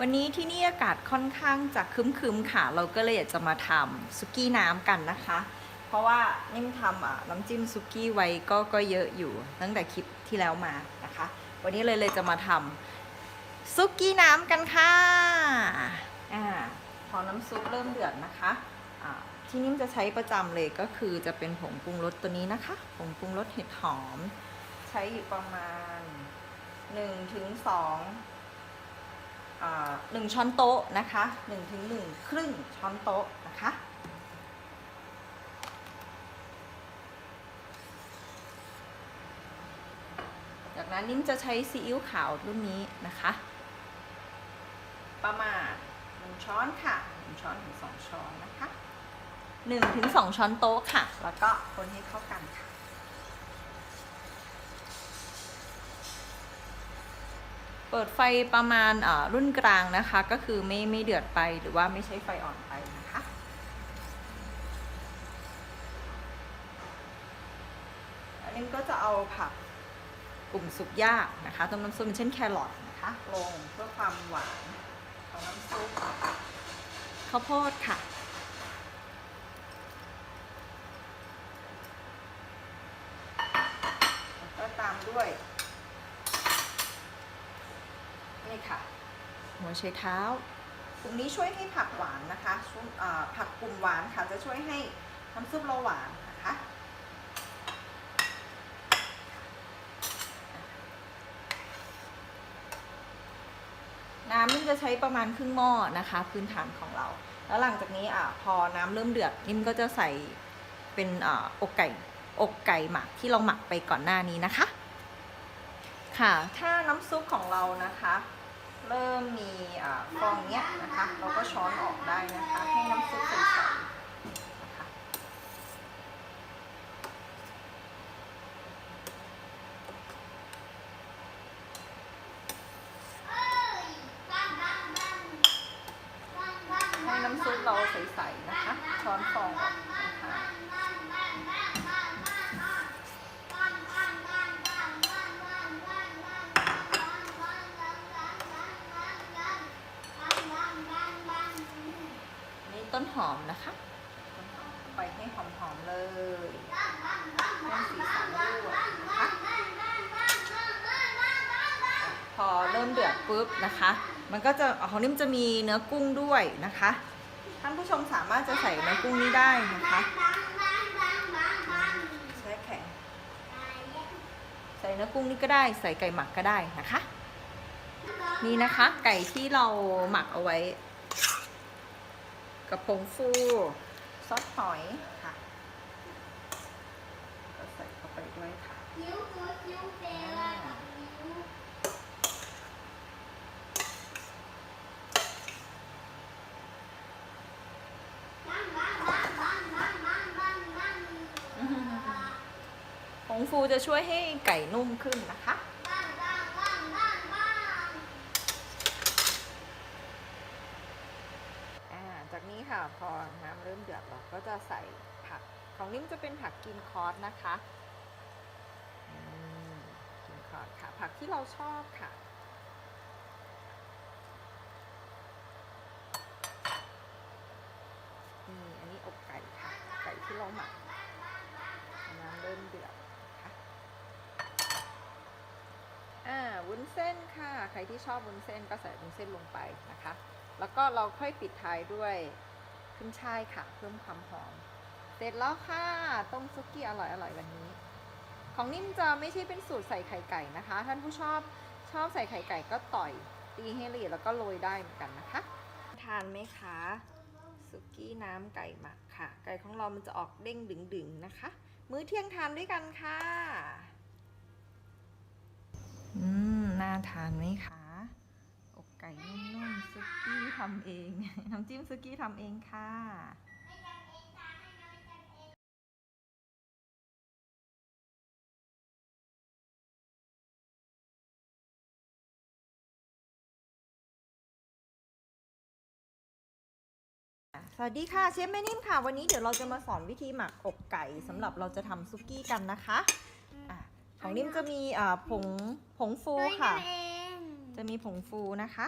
วันนี้ที่นี่อากาศค่อนข้างจะครึ้มๆค่ะ เราก็เลยอยากจะมาทำซุกี้น้ำกันนะคะ เพราะว่านิ่มทำอะน้ำจิ้มซุกี้ไว้ก็ก็เยอะอยู่ตั้งแต่คลิปที่แล้วมานะคะ วันนี้เลยเลยจะมาทำซุกี้น้ำกันค่ะอ่าพอน้ำซุปเริ่มเดือดนะคะอ่าที่นิ่มจะใช้ประจำเลยก็คือจะเป็นผงปรุงรสตัวนี้นะคะผงปรุงรสเห็ดหอม ใช้อยู่ประมาณ1ถึง2อ่า หนึ่งช้อนโต๊ะนะคะหนึ่งถึงหนึ่งครึ่งช้อนโต๊ะนะคะจากนั้นนิ่มจะใช้ซีอิ๊วขาวรุ่นนี้นะคะ ประมาณหนึ่งช้อนค่ะหนึ่งช้อนถึงสองช้อนนะคะหนึ่งถึงสองช้อนโต๊ะค่ะ แล้วก็คนให้เข้ากันค่ะ เปิดไฟประมาณรุ่นกลางนะคะ ก็คือไม่ไม่เดือดไปหรือว่าไม่ใช้ไฟอ่อนไปนะคะอันนี้ก็จะเอาผักกลุ่มสุกยากนะคะต้มน้ำซุปเช่นแครอทนะคะลงเพื่อความหวานของน้ำซุปข้าวโพดค่ะแล้วก็ตามด้วย นี่ค่ะ หัวไชเท้ากลุ่มนี้ช่วยให้ผักหวานนะคะช่วงอ่าผักกลุ่มหวานค่ะจะช่วยให้น้ำซุปเราหวานนะคะน้ำนิ่มจะใช้ประมาณครึ่งหม้อนะคะ พื้นฐานของเรา แล้วหลังจากนี้อะพอน้ำเริ่มเดือดนิ่มก็จะใส่เป็นอ่าอกไก่อกไก่หมักที่เราหมักไปก่อนหน้านี้นะคะ ค่ะ ถ้าน้ำซุปของเรานะคะ เริ่มมีฟองเนี้ยนะคะ เราก็ช้อนออกได้นะคะ ให้น้ำซุปใสๆนะคะให้น้ำซุปเราใสๆนะคะ ช้อนฟองออก ต้นหอมนะคะต้นหอมไปให้หอมๆเลยให้สีสันด้วยนะคะพอเริ่มเดือดปุ๊บนะคะ มันก็จะของนิ่มจะมีเนื้อกุ้งด้วยนะคะ ท่านผู้ชมสามารถจะใส่เนื้อกุ้งนี้ได้นะคะแช่แข็งใส่เนื้อกุ้งนี่ก็ได้ ใส่ไก่หมักก็ได้นะคะ นี่นะคะ ไก่ที่เราหมักเอาไว้ กับผงฟู ซอสหอยค่ะก็ใส่เข้าไปด้วยค่ะผงฟูจะช่วยให้ไก่นุ่มขึ้นนะคะ อ่า จากนี้ค่ะ พอน้ำ เดือดเราก็จะใส่ผักของนิ่มจะเป็นผักกินคอร์สนะคะกินคอร์สค่ะ ผักที่เราชอบค่ะนี่อันนี้อกไก่ค่ะ ไก่ที่เราหมักน้ำเริ่มเดือดค่ะอ่าวุ้นเส้นค่ะ ใครที่ชอบวุ้นเส้นก็ใส่วุ้นเส้นลงไปนะคะ แล้วก็เราค่อยปิดท้ายด้วย ขึ้นช่ายค่ะ เพิ่มความหอม เสร็จแล้วค่ะ ต้มซุกี้อร่อยอร่อยวันนี้ ของนิ่มจะไม่ใช่เป็นสูตรใส่ไข่ไก่นะคะ ท่านผู้ชอบชอบใส่ไข่ไก่ก็ต่อยตีให้ละเอียดแล้วก็โรยได้เหมือนกันนะคะ ทานไหมคะซุกี้น้ำไก่หมักค่ะ ไก่ของเรามันจะออกเด้งดึงๆนะคะ มื้อเที่ยงทานด้วยกันค่ะ อืม น่าทานไหมคะ ไก่นุ่มๆซุกี้ทำเอง น้ำจิ้มซุกี้ทำเองค่ะสวัสดีค่ะเชฟแม่นิ่มค่ะ วันนี้เดี๋ยวเราจะมาสอนวิธีหมักอกไก่สำหรับเราจะทำซุกี้กันนะคะอะของนิ่มจะมีผงผงฟูค่ะ จะมีผงฟูนะคะ